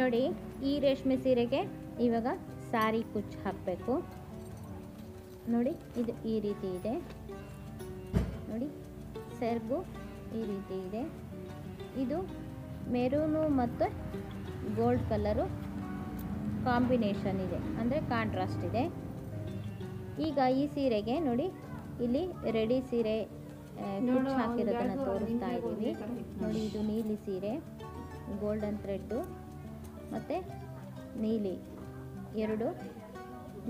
ನೋಡಿ ಈ ರೇಷ್ಮೆ ಸೀರೆಗೆ ಇವಾಗ ಸಾರಿ ಕುಚ್ಚು ಹಾಕಬೇಕು. ನೋಡಿ ಇದು ಈ ರೀತಿ ಇದೆ. ನೋಡಿ ಸೆರ್ಗು ಈ ರೀತಿ ಇದೆ. ಇದು ಮೆರೂನು ಮತ್ತು ಗೋಲ್ಡ್ ಕಲರು ಕಾಂಬಿನೇಷನ್ ಇದೆ. ಅಂದರೆ ಕಾಂಟ್ರಾಸ್ಟ್ ಇದೆ. ಈಗ ಈ ಸೀರೆಗೆ ನೋಡಿ ಇಲ್ಲಿ ರೆಡಿ ಸೀರೆ ಕುಚ್ಚು ಹಾಕಿರೋದನ್ನ ತೋರಿಸ್ತಾ ಇದ್ದೀವಿ. ನೋಡಿ ಇದು ನೀಲಿ ಸೀರೆ ಗೋಲ್ಡನ್ ಥ್ರೆಡ್ಡು. ಮತ್ತು ನೀಲಿ ಎರಡು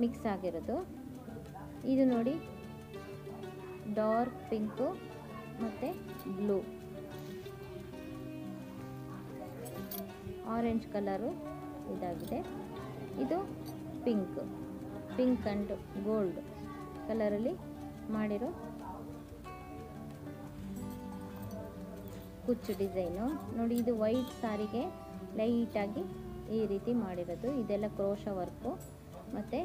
ಮಿಕ್ಸ್ ಆಗಿರೋದು. ಇದು ನೋಡಿ ಡಾರ್ಕ್ ಪಿಂಕು ಮತ್ತು ಬ್ಲೂ. ಆರೆಂಜ್ ಕಲರು ಇದಾಗಿದೆ. ಇದು ಪಿಂಕ್. ಪಿಂಕ್ ಆ್ಯಂಡ್ ಗೋಲ್ಡ್ ಕಲರಲ್ಲಿ ಮಾಡಿರೋ ಕುಚ್ಚು ಡಿಸೈನು. ನೋಡಿ ಇದು ವೈಟ್ ಸಾರಿಗೆ ಲೈಟಾಗಿ ಈ ರೀತಿ ಮಾಡಿರೋದು. ಇದೆಲ್ಲ ಕ್ರೋಶ ವರ್ಕು. ಮತ್ತು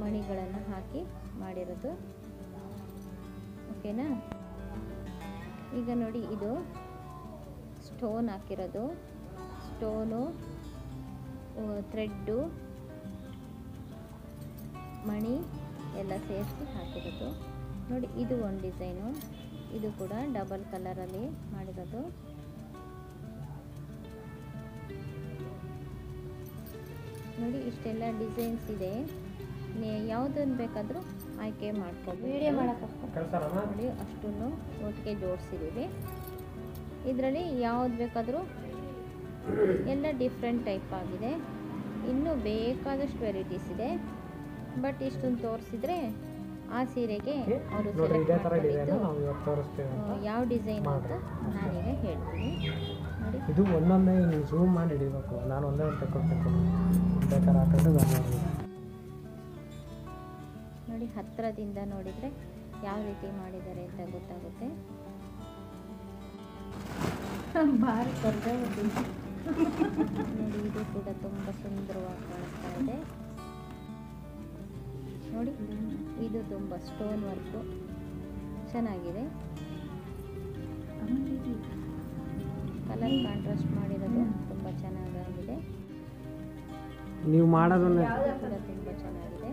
ಮಣಿಗಳನ್ನು ಹಾಕಿ ಮಾಡಿರೋದು. ಓಕೆನಾ? ಈಗ ನೋಡಿ ಇದು ಸ್ಟೋನ್ ಹಾಕಿರೋದು. ಸ್ಟೋನು ಥ್ರೆಡ್ಡು, ಮಣಿ ಎಲ್ಲ ಸೇರಿಸಿ ಹಾಕಿರೋದು. ನೋಡಿ ಇದು ಒಂದು ಡಿಸೈನು. ಇದು ಕೂಡ ಡಬಲ್ ಕಲರಲ್ಲಿ ಮಾಡಿರೋದು. ನೋಡಿ ಇಷ್ಟೆಲ್ಲ ಡಿಸೈನ್ಸ್ ಇದೆ. ಯಾವುದನ್ನು ಬೇಕಾದರೂ ಆಯ್ಕೆ ಮಾಡ್ಕೋಬೋದು. ವಿಡಿಯೋ ನೋಡಿ ಅಷ್ಟನ್ನು ಒಟ್ಟಿಗೆ ಜೋಡಿಸಿದ್ದೀವಿ. ಇದರಲ್ಲಿ ಯಾವ್ದು ಬೇಕಾದರೂ ಎಲ್ಲ ಡಿಫ್ರೆಂಟ್ ಟೈಪ್ ಆಗಿದೆ. ಇನ್ನೂ ಬೇಕಾದಷ್ಟು ವೆರೈಟೀಸ್ ಇದೆ. ಬಟ್ ಇಷ್ಟೊಂದು ತೋರಿಸಿದ್ರೆ ಆ ಸೀರೆಗೆ ಅವರು ಯಾವ ಡಿಸೈನ್ ಅಂತ ನಾನೀಗ ಹೇಳ್ತೀನಿ. ನೋಡಿ. ಇದು ಒಂದೊಂದೇ ನೀವು ಝೂಮ್ ಮಾಡಿ ಹಿಡಿಬೇಕು. ನಾನು ಒಂದೇ ಒಂದು ತಗೊಳ್ಬೇಕು ಬೇಕಾದ್ರೆ ಹಾಕೊಂಡು ನಾನು ನೋಡಿ ಹತ್ತಿರದಿಂದ ನೋಡಿದರೆ ಯಾವ ರೀತಿ ಮಾಡಿದ್ದಾರೆ ಅಂತ ಗೊತ್ತಾಗುತ್ತೆ. ಬಾರಿ ನೋಡಿ ಇದು ಕೂಡ ತುಂಬ ಸುಂದರವಾಗಿ ಕಾಣಿಸ್ತಾ ಇದೆ. ನೋಡಿ. ಇದು ತುಂಬ ಸ್ಟೋನ್ ವರ್ಕು ಚೆನ್ನಾಗಿದೆ. ಕಲರ್ ಕಾಂಟ್ರಾಸ್ಟ್ ಮಾಡಿರೋದು ತುಂಬ ಚೆನ್ನಾಗಾಗಿದೆ. ನೀವು ಮಾಡೋದು ಇದು ಕೂಡ ತುಂಬ ಚೆನ್ನಾಗಿದೆ.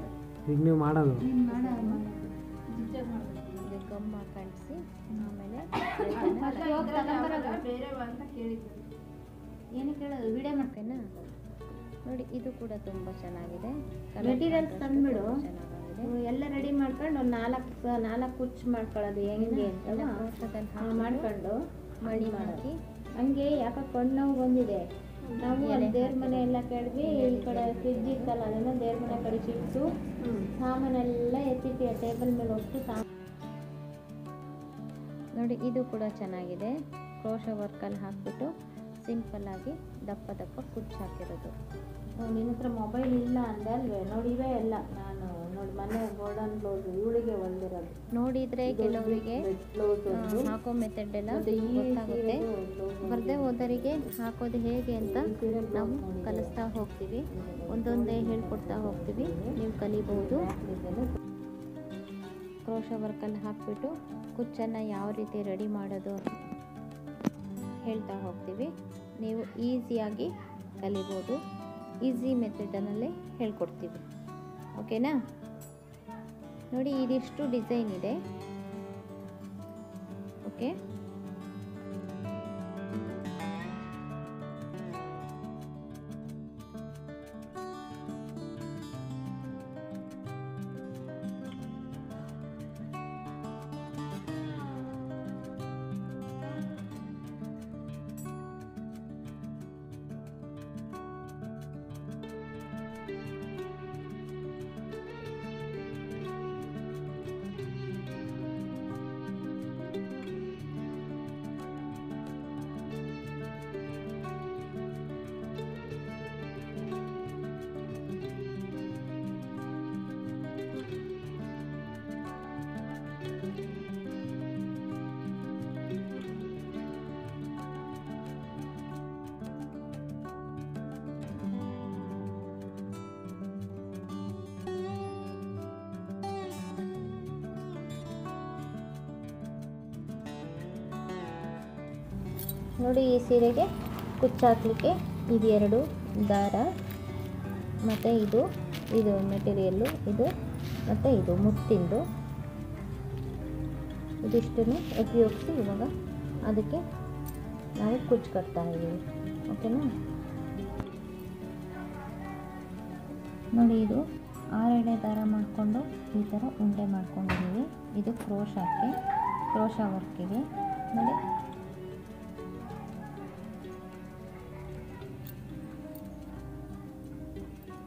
ಈಗ ನೀವು ಮಾಡೋದು? ಇದು ಗಮ್ಮ ಕಂಟಿಸಿ ಆಮೇಲೆ ಏನು ಕೇಳೋದು ವಿಡಿಯೋ ಮಾಡ್ಕೇನಾ ನೋಡಿ ಇದು ಕೂಡ ತುಂಬ ಚೆನ್ನಾಗಿದೆ. ಮೆಟೀರಿಯಲ್ಸ್ ತಂದ್ಬಿಡು. ಚೆನ್ನಾಗಿದೆ. ಎಲ್ಲ ರೆಡಿ ಮಾಡ್ಕೊಂಡು ಒಂದು ನಾಲ್ಕು ನಾಲ್ಕು ಕುಚ್ಚು ಮಾಡ್ಕೊಳ್ಳೋದು ಹೆಂಗೆ ಅಂತ ಮಾಡ್ಕೊಂಡು ಮಣಿ ಮಾಡಿ ಹಾಕಿ. ಹಂಗೆ ಯಾಕೆ ಕಣ್ಣು ನೋವು ಬಂದಿದೆ ನಾವು ದೇವ್ರ ಮನೆ ಎಲ್ಲ ಕೇಳಿದ್ವಿ ಈ ಕಡೆ ಫ್ರಿಜ್ ಇತ್ತಲ್ಲ ಅದನ್ನು ದೇವ್ರ ಮನೆ ಕಡೆ ಇಟ್ಟು ಸಾಮಾನೆಲ್ಲ ಎತ್ತಿಟ್ಟು ಟೇಬಲ್ ಮೇಲೆ ಒಟ್ಟು ಸಾಮಾನು ನೋಡಿ ಇದು ಕೂಡ ಚೆನ್ನಾಗಿದೆ. ಕ್ರೋಶ ವರ್ಕಲ್ಲಿ ಹಾಕ್ಬಿಟ್ಟು ಸಿಂಪಲ್ ಆಗಿ ದಪ್ಪ ದಪ್ಪ ಕುಚ್ಚು ಹಾಕಿರೋದು. ನಿನ್ನ ಹತ್ರ ಮೊಬೈಲ್ ಇಲ್ಲ ಅಂದೆ ಅಲ್ವೇ? ನೋಡಿವೇ ಎಲ್ಲ ನಾನು. ನೋಡಿ ಮನೆ ಗೋಲ್ಡನ್ ಬ್ಲೌಸ್ ಇವಳಿಗೆ ಹೊಲ್ದಿರೋದು. ನೋಡಿದ್ರೆ ಕೆಲವರಿಗೆ ಹಾಕೋ ಮೆಥಡ್ ಎಲ್ಲ ಗೊತ್ತಾಗುತ್ತೆ. ಬರದೇ ಹೋದರಿಗೆ ಹಾಕೋದು ಹೇಗೆ ಅಂತ ನಾವು ಕಲಿಸ್ತಾ ಹೋಗ್ತೀವಿ. ಒಂದೊಂದೇ ಹೇಳ್ಕೊಡ್ತಾ ಹೋಗ್ತೀವಿ. ನೀವು ಕಲಿಬಹುದು. ಕ್ರೋಶ ವರ್ಕಲ್ಲಿ ಹಾಕ್ಬಿಟ್ಟು ಕುಚ್ಚನ್ನು ಯಾವ ರೀತಿ ರೆಡಿ ಮಾಡೋದು ಹೇಳ್ತಾ ಹೋಗ್ತೀವಿ. ನೀವು ಈಸಿಯಾಗಿ ಕಲಿಬೋದು. ಈಸಿ ಮೆಥಡನಲ್ಲೇ ಹೇಳ್ಕೊಡ್ತೀವಿ. ಓಕೆನಾ? ನೋಡಿ ಇದಿಷ್ಟು ಡಿಸೈನ್ ಇದೆ. ಓಕೆ? ನೋಡಿ, ಈ ಸೀರೆಗೆ ಕುಚ್ಚಾಕಲಿಕ್ಕೆ ಎರಡು ದಾರ, ಮತ್ತು ಇದು ಇದು ಮೆಟೀರಿಯಲ್ಲು ಇದು, ಮತ್ತು ಇದು ಮುತ್ತಿಂದು. ಇದಿಷ್ಟನ್ನು ಉಪಯೋಗಿಸಿ ಇವಾಗ ಅದಕ್ಕೆ ನಾವು ಕುಚ್ಚು ಕಟ್ತಾ ಇದ್ದೀವಿ. ಓಕೆನಾ ನೋಡಿ, ಇದು ಆರೆಡೆ ದಾರ ಮಾಡಿಕೊಂಡು ಈ ಥರ ಉಂಡೆ ಮಾಡ್ಕೊಂಡಿದ್ದೀವಿ. ಇದು ಕ್ರೋಶಾಕ್ಕೆ, ಕ್ರೋಶ ವರ್ಕಿಗೆ. ನೋಡಿ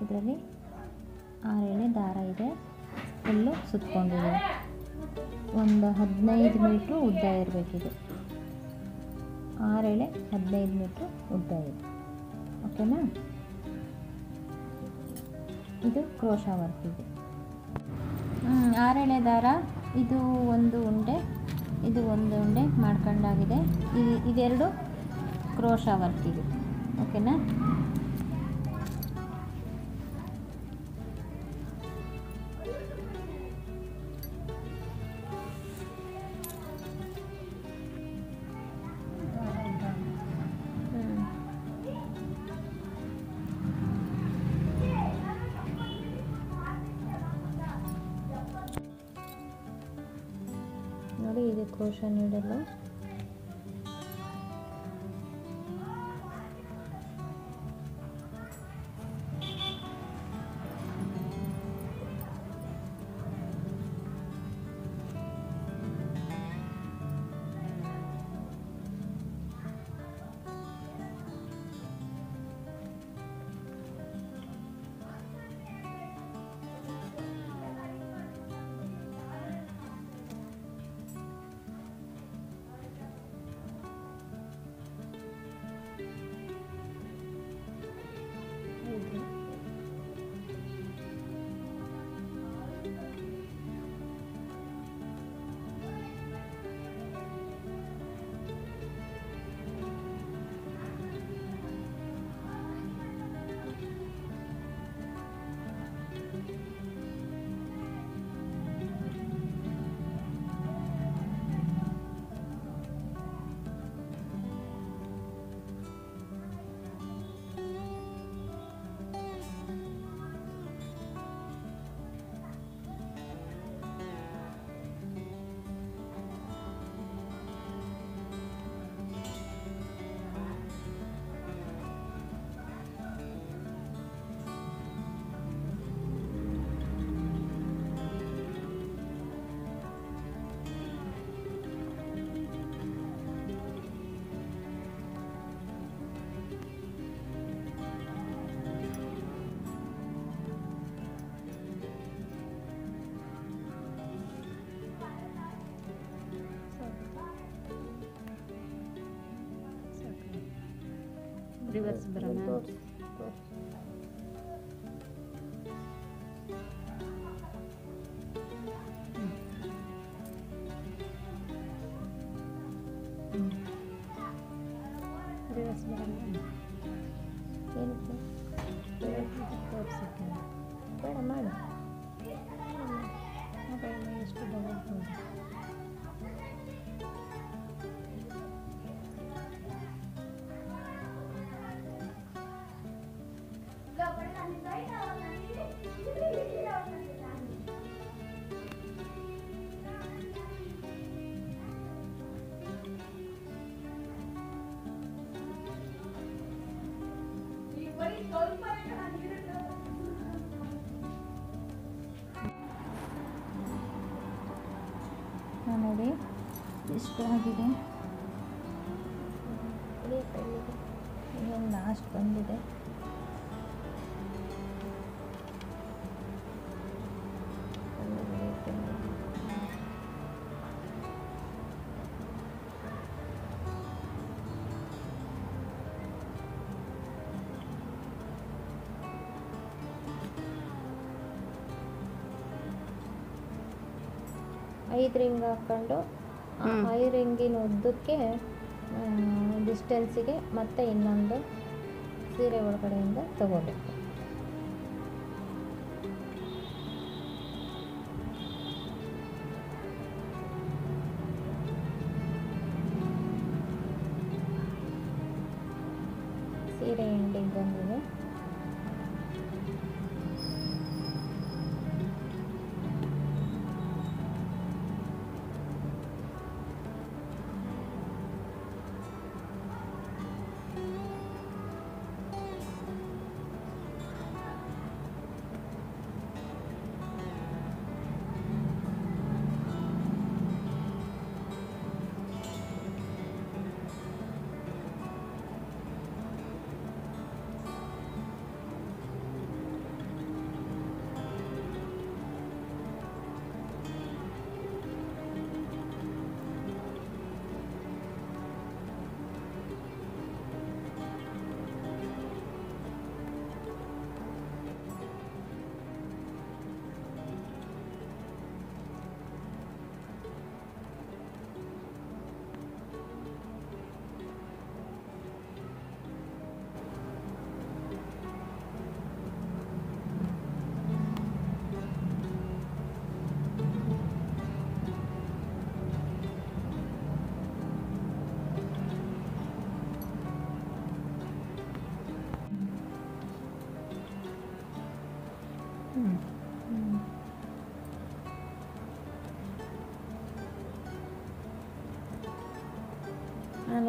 ಇದರಲ್ಲಿ ಆರೆಳೆ ದಾರ ಇದೆ. ಫುಲ್ಲು ಸುತ್ತಕೊಂಡಿದೆ ಒಂದು ಹದಿನೈದು ಮೀಟ್ರು ಉದ್ದ ಇರಬೇಕಿದು. ಆರೇಳೆ ಹದಿನೈದು ಮೀಟ್ರು ಉದ್ದ ಇದೆ. ಓಕೆನಾ? ಇದು ಕ್ರೋಶ ವರ್ಕ್ ಇದೆ ಆರೆಳೆ ದಾರ, ಇದು ಒಂದು ಉಂಡೆ, ಇದು ಒಂದು ಉಂಡೆ ಮಾಡ್ಕೊಂಡಾಗಿದೆ. ಇದು ಇದೆರಡು ಕ್ರೋಶ ವರ್ಕ್ ಇದೆ. ಓಕೆನಾ? ನೋಡಿ ಇದು ಕ್ರೋಶ ನೀಡಲು ರಿವರ್ಸ್ ಬರೋಣ ತೋರ್ಸು, ತೋರ್ಸು. ರಿವರ್ಸ್ ಬರೋಣ ಏನಕ್ಕೆ ತೋರಿಸಕ್ಕೆ ಬೇಡ ಮಾಡು ಮೊಬೈಲ್ ಎಷ್ಟು ಬರೋದು ಇಷ್ಟು ಆಗಿದೆ? ಇನ್ನೊಂದು ಲಾಸ್ಟ್ ಬಂದಿದೆ? ಐದು ರಿಂಗ್ ಹಾಕ್ಕೊಂಡು ಹ್ಮ್. ಉದ್ದಕ್ಕೆ ಡಿಸ್ಟೆನ್ಸಿಗೆ ಮತ್ತೆ ಇನ್ನೊಂದು ಸೀರೆ ಒಳಗಡೆಯಿಂದ ತಗೋಬೇಕು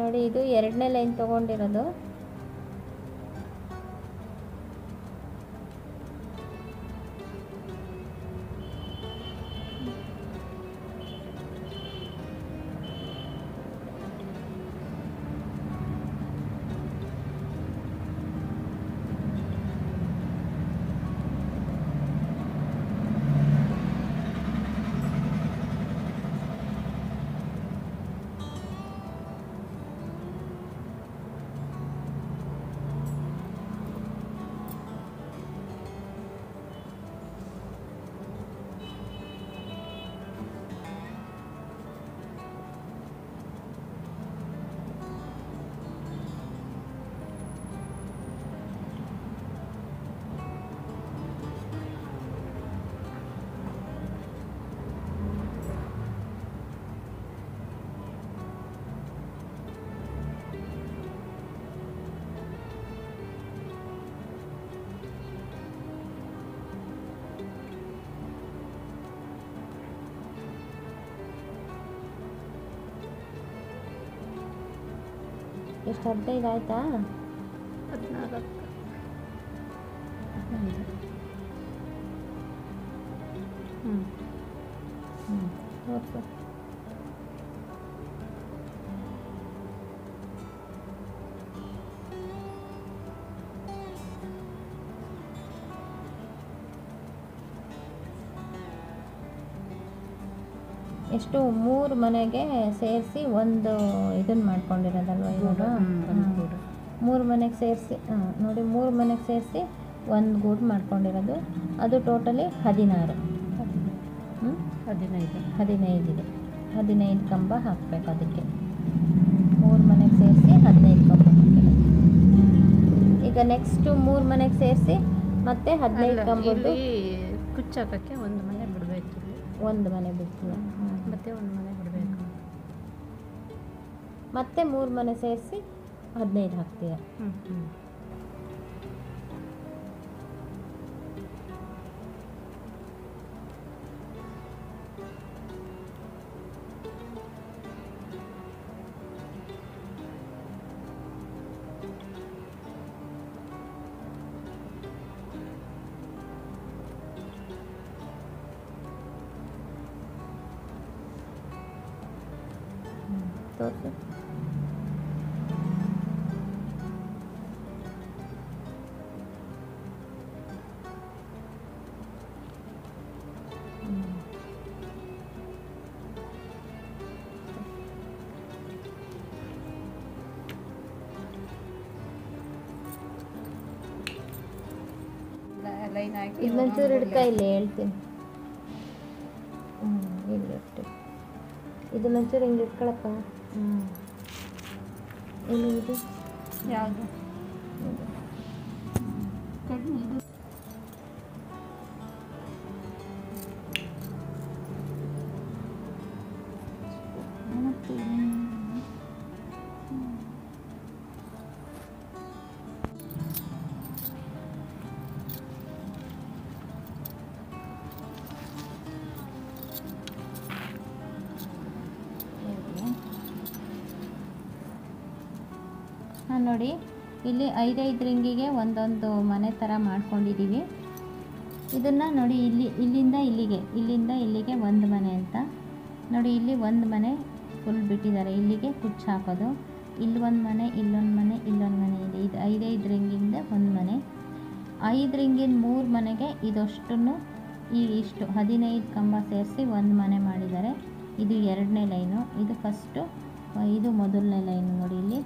ನೋಡಿ ಇದು ಎರಡನೇ ಲೈನ್ ತೊಗೊಂಡಿರೋದು. ಎಷ್ಟು ಹದಿನೈದು ಆಯ್ತಾ ಹದಿನಾಲ್ಕು ಹ್ಞೂ ಹ್ಞೂ ತೋರಿಸು ಎಷ್ಟು ಮೂರು ಮನೆಗೆ ಸೇರಿಸಿ ಒಂದು ಇದನ್ನು ಮಾಡ್ಕೊಂಡಿರೋದಲ್ವ ಇವಾಗ. ಮೂರು ಮನೆಗೆ ಸೇರಿಸಿ ನೋಡಿ ಮೂರು ಮನೆಗೆ ಸೇರಿಸಿ ಒಂದು ಗೂಡು ಮಾಡ್ಕೊಂಡಿರೋದು. ಅದು ಟೋಟಲಿ ಹದಿನಾರು. ಹ್ಞೂ ಹದಿನೈದು. ಇದೆ. ಹದಿನೈದು ಕಂಬ ಹಾಕಬೇಕು ಅದಕ್ಕೆ. ಮೂರು ಮನೆಗೆ ಸೇರಿಸಿ ಹದಿನೈದು ಕಂಬ ಈಗ ನೆಕ್ಸ್ಟು ಮೂರು ಮನೆಗೆ ಸೇರಿಸಿ ಮತ್ತೆ ಹದಿನೈದು ಕಂಬದ್ದು ಕುಚ್ಚಾಕಕ್ಕೆ ಒಂದು ಮನೆ ಬಿಡಬೇಕು. ಒಂದು ಮನೆ ಬಿಡ್ತೀವಿ. ಮತ್ತೆ ಒಂದು ಮನೆ ಬಿಡಬೇಕು ಮತ್ತೆ ಮೂರು ಮನೆ ಸೇರಿಸಿ ಹದಿನೈದು ಹಾಕ್ತೀಯ ಹ್ಞೂ ಹ್ಞೂ ತೋರಿಸು ಲೈನ್ ಹಾಕಿ ಇದನ್ನೊಂಚೂರು ಹಿಡ್ಕ ಇಲ್ಲಿ ಹೇಳ್ತೀನಿ ಹ್ಞೂ ಇಲ್ಲಿ ಇಟ್ಟು ಇದನ್ನೊಂಚೂರು ಹಿಂಗೆ ಇಟ್ಕೊಳಪ್ಪ? ಹ್ಞೂ ಇದು ಯಾವುದು? ನೋಡಿ. ಇಲ್ಲಿ ಐದೈದು ರಿಂಗಿಗೆ ಒಂದೊಂದು ಮನೆ ಥರ ಮಾಡ್ಕೊಂಡಿದ್ದೀವಿ. ಇದನ್ನು ನೋಡಿ, ಇಲ್ಲಿ, ಇಲ್ಲಿಂದ ಇಲ್ಲಿಗೆ ಇಲ್ಲಿಂದ ಇಲ್ಲಿಗೆ ಒಂದು ಮನೆ ಅಂತ. ನೋಡಿ, ಇಲ್ಲಿ ಒಂದು ಮನೆ ಫುಲ್ ಬಿಟ್ಟಿದ್ದಾರೆ. ಇಲ್ಲಿಗೆ ಕುಚ್ಚು ಹಾಕೋದು. ಇಲ್ಲಿ ಒಂದು ಮನೆ, ಇಲ್ಲೊಂದು ಮನೆ ಇಲ್ಲೊಂದು ಮನೆ ಇದೆ. ಇದು ಐದೈದು ರಿಂಗಿಂದ ಒಂದು ಮನೆ. ಐದು ರಿಂಗಿನ ಮೂರು ಮನೆಗೆ ಇದಷ್ಟನ್ನು ಈ ಇಷ್ಟು ಹದಿನೈದು ಕಂಬ ಸೇರಿಸಿ ಒಂದು ಮನೆ ಮಾಡಿದ್ದಾರೆ. ಇದು ಎರಡನೇ ಲೈನು. ಇದು ಫಸ್ಟು ಇದು ಮೊದಲನೇ ಲೈನು ನೋಡಿ ಇಲ್ಲಿ.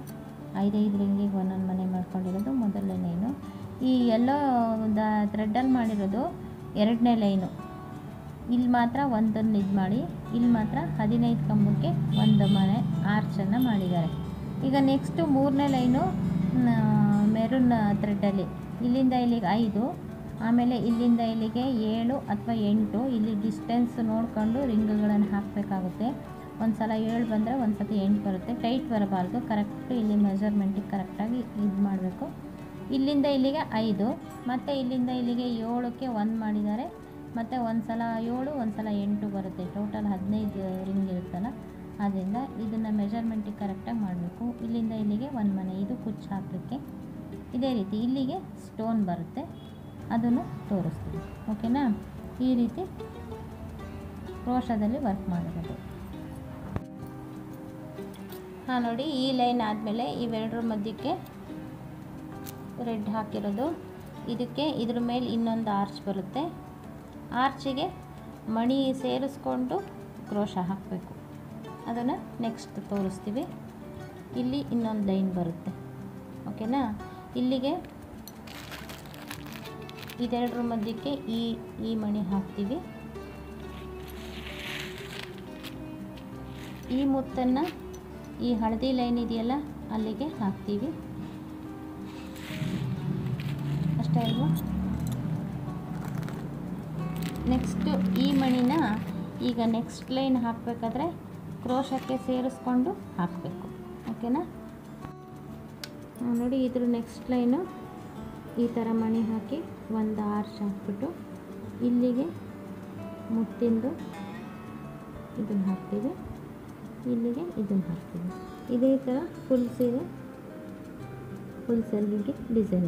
ಐದೈದು ರಿಂಗಿಗೆ ಒಂದೊಂದು ಮನೆ ಮಾಡ್ಕೊಂಡಿರೋದು ಮೊದಲನೇ ಲೈನು ಈ ಎಲ್ಲೋ ದ ಥ್ರೆಡ್ಡಲ್ಲಿ ಮಾಡಿರೋದು ಎರಡನೇ ಲೈನು. ಇಲ್ಲಿ ಮಾತ್ರ ಒಂದೊಂದು ಇದು ಮಾಡಿ, ಇಲ್ಲಿ ಮಾತ್ರ ಹದಿನೈದು ಕಂಬಕ್ಕೆ ಒಂದು ಮನೆ ಆರ್ಚನ್ನು ಮಾಡಿದ್ದಾರೆ. ಈಗ ನೆಕ್ಸ್ಟು ಮೂರನೇ ಲೈನು ಮೆರೂನ್ ಥ್ರೆಡ್ಡಲ್ಲಿ ಇಲ್ಲಿಂದ ಇಲ್ಲಿಗೆ ಐದು, ಆಮೇಲೆ ಇಲ್ಲಿಂದ ಇಲ್ಲಿಗೆ ಏಳು ಅಥವಾ ಎಂಟು, ಇಲ್ಲಿ ಡಿಸ್ಟೆನ್ಸ್ ನೋಡಿಕೊಂಡು ರಿಂಗ್ಗಳನ್ನು ಹಾಕಬೇಕಾಗುತ್ತೆ. ಒಂದು ಸಲ ಏಳು ಬಂದರೆ ಒಂದು ಸತಿ ಎಂಟು ಬರುತ್ತೆ. ಟೈಟ್ ಬರಬಾರ್ದು. ಕರೆಕ್ಟ್ ಇಲ್ಲಿ ಮೆಜರ್ಮೆಂಟಿಗೆ ಕರೆಕ್ಟಾಗಿ ಇದು ಮಾಡಬೇಕು. ಇಲ್ಲಿಂದ ಇಲ್ಲಿಗೆ ಐದು. ಮತ್ತು ಇಲ್ಲಿಂದ ಇಲ್ಲಿಗೆ ಏಳಕ್ಕೆ ಒಂದು ಮಾಡಿದ್ದಾರೆ. ಮತ್ತು ಒಂದು ಸಲ ಏಳು ಒಂದು ಸಲ ಎಂಟು ಬರುತ್ತೆ. ಟೋಟಲ್ ಹದಿನೈದು ರಿಂಗ್ ಇರುತ್ತಲ್ಲ? ಆದ್ದರಿಂದ ಇದನ್ನು ಮೆಜರ್ಮೆಂಟಿಗೆ ಕರೆಕ್ಟಾಗಿ ಮಾಡಬೇಕು. ಇಲ್ಲಿಂದ ಇಲ್ಲಿಗೆ ಒಂದು ಮನೆ. ಇದು ಕುಚ್ಚು ಹಾಕಲಿಕ್ಕೆ. ಇದೇ ರೀತಿ ಇಲ್ಲಿಗೆ ಸ್ಟೋನ್ ಬರುತ್ತೆ. ಅದನ್ನು ತೋರಿಸ್ತೀವಿ ಓಕೆನಾ ಈ ರೀತಿ ಕ್ರೋಶದಲ್ಲಿ ವರ್ಕ್ ಮಾಡಿರೋದು. ಹಾಂ, ನೋಡಿ, ಈ ಲೈನ್ ಆದಮೇಲೆ ಇವೆರಡರ ಮಧ್ಯಕ್ಕೆ ರೆಡ್ ಹಾಕಿರೋದು. ಇದಕ್ಕೆ ಇದ್ರ ಮೇಲೆ ಇನ್ನೊಂದು ಆರ್ಚ್ ಬರುತ್ತೆ. ಆರ್ಚಿಗೆ ಮಣಿ ಸೇರಿಸ್ಕೊಂಡು ಕ್ರೋಶ ಹಾಕಬೇಕು. ಅದನ್ನು ನೆಕ್ಸ್ಟ್ ತೋರಿಸ್ತೀವಿ. ಇಲ್ಲಿ ಇನ್ನೊಂದು ಲೈನ್ ಬರುತ್ತೆ. ಓಕೆನಾ? ಇಲ್ಲಿಗೆ ಇದೆರಡರ ಮಧ್ಯಕ್ಕೆ ಈ ಈ ಮಣಿ ಹಾಕ್ತೀವಿ. ಈ ಮುತ್ತನ್ನು ಈ ಹಳದಿ ಲೈನ್ ಇದೆಯಲ್ಲ, ಅಲ್ಲಿಗೆ ಹಾಕ್ತೀವಿ. ಅಷ್ಟೇ ಅಲ್ವಾ? ನೆಕ್ಸ್ಟು ಈ ಮಣಿನ ಈಗ ನೆಕ್ಸ್ಟ್ ಲೈನ್ ಹಾಕಬೇಕಾದ್ರೆ ಕ್ರೋಶಕ್ಕೆ ಸೇರಿಸ್ಕೊಂಡು ಹಾಕಬೇಕು. ಓಕೆನಾ? ನೋಡಿ ಇದ್ರ ನೆಕ್ಸ್ಟ್ ಲೈನು ಈ ಥರ ಮಣಿ ಹಾಕಿ ಒಂದು ಆರ್ಚ್ ಹಾಕ್ಬಿಟ್ಟು ಇಲ್ಲಿಗೆ ಮುತ್ತಿಂದು ಇದನ್ನು ಹಾಕ್ತೀವಿ. ಇಲ್ಲಿಗೆ ಇದನ್ನು ಹಾಕ್ತೀವಿ ಇದೇ ಥರ ಫುಲ್ ಸೀರೆ ಫುಲ್ ಸೆಲ್ವಿಗೆ ಡಿಸೈನ್